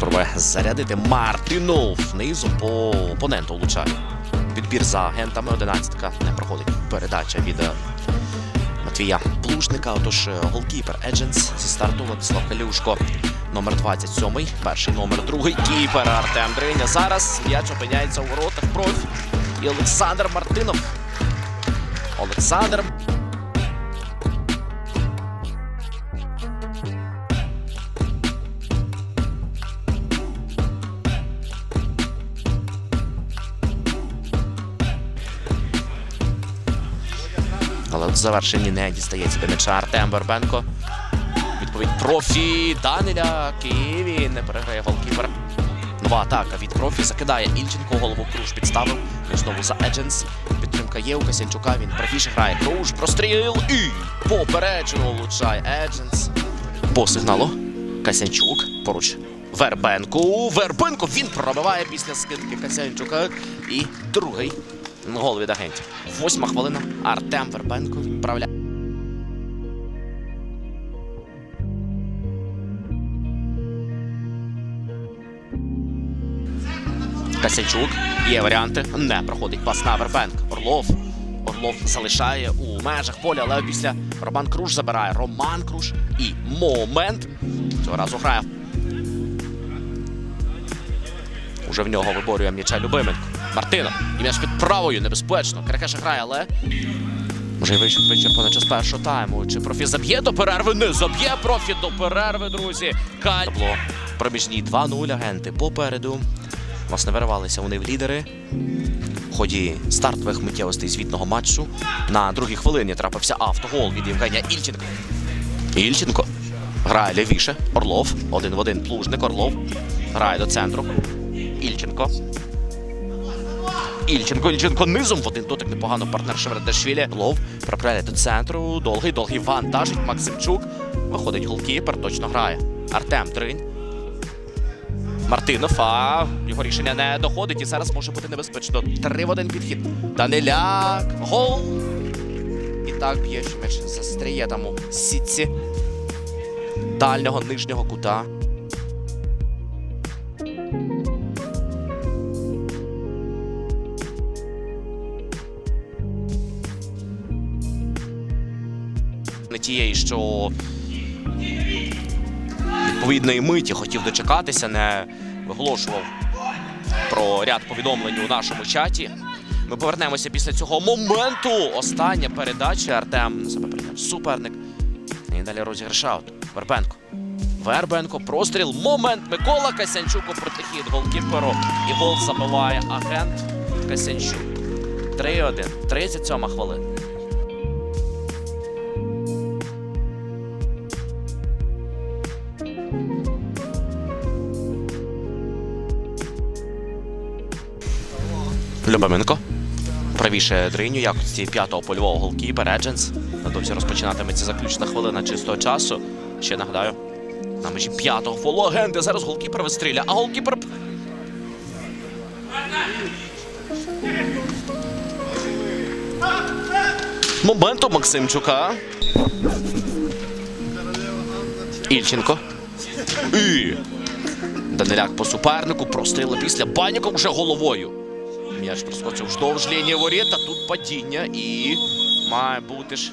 Спробує зарядити Мартинов. Низом по опоненту влучає. Підбір за агентами. Одинадцятка не проходить передача від е, Матвія Плужника. Отож, е, голкіпер Едженс зі старту Владислав Калюшко. Номер 27, перший номер другий. Кіпер Артем Дриня. Зараз м'яч опиняється у воротах профі. І Олександр Мартинов. Олександр. Завершенні не дістається до м'яча Артем Вербенко. Відповідь профі Даниляк. І він не переграє голкіпер. Нова атака від профі закидає Ільченко, голову Круж підставив. Він знову за Едженс. Підтримка є у Касянчука. Він правіше грає. Круж простріл і попереджено влучає Едженс. По сигналу Касянчук поруч. Вербенку. Вербенко він пробиває після скидки Касянчука. І другий гол від агентів. Восьма хвилина. Артем Вербенко відправляє. Касянчук. Є варіанти. Не проходить пас на Вербенк. Орлов. Орлов залишає у межах поля, але після Роман Круш забирає. Роман Круш. І момент. Цього разу грає. Уже в нього виборює м'яча Любименко. Мартинов. І м'яч під правою. Небезпечно. Крекеша грає, але. Може, вийшов вичерпано час першого тайму. Чи профі заб'є до перерви? Не заб'є профі до перерви, друзі. Каль. Табло. Проміжні 2-0 агенти попереду. Власне, виривалися вони в лідери. В ході стартових миттєвостей звітного матчу. На другій хвилині трапився автогол від Євгенія Ільченка. Ільченко грає лівіше. Орлов. Один в один плужник. Орлов. Грає до центру. Ільченко. Ільченко, Ільченко низом в один дотик непогано партнер Шевердашвілі. Орлов проправляє до центру. Довгий, довгий вантажить. Максимчук. Виходить голкіпер, точно грає. Артем Дринь. Мартинов, а його рішення не доходить і зараз може бути небезпечно. Три в один підхід. Даниляк. Гол. І так б'є, що м'яч застріє там у сітці дальнього нижнього кута. Не тієї, що відповідної миті хотів дочекатися, не виголошував про ряд повідомлень у нашому чаті. Ми повернемося після цього моменту. Остання передача. Артем себе прийняв суперник. І далі розіграш аут. Вербенко. Вербенко, простріл. Момент. Микола Касянчук у протихід голкіперу. І гол забиває агент Касянчук. 3-1. 37 хвилина. Любименко. Правіше Дриню, якості п'ятого польового голкіпера Едженс. Надовзі розпочинатиметься заключна хвилина чистого часу. Ще нагадаю, на межі п'ятого фолу агенти. Зараз голкіпер вистріляє, а голкіпер. Моментом Максимчука. Ільченко. І. Даниляк по супернику. Простріли після баніка вже головою. М'яч проскочив вздовж лінії воріт, а тут падіння і має бути ж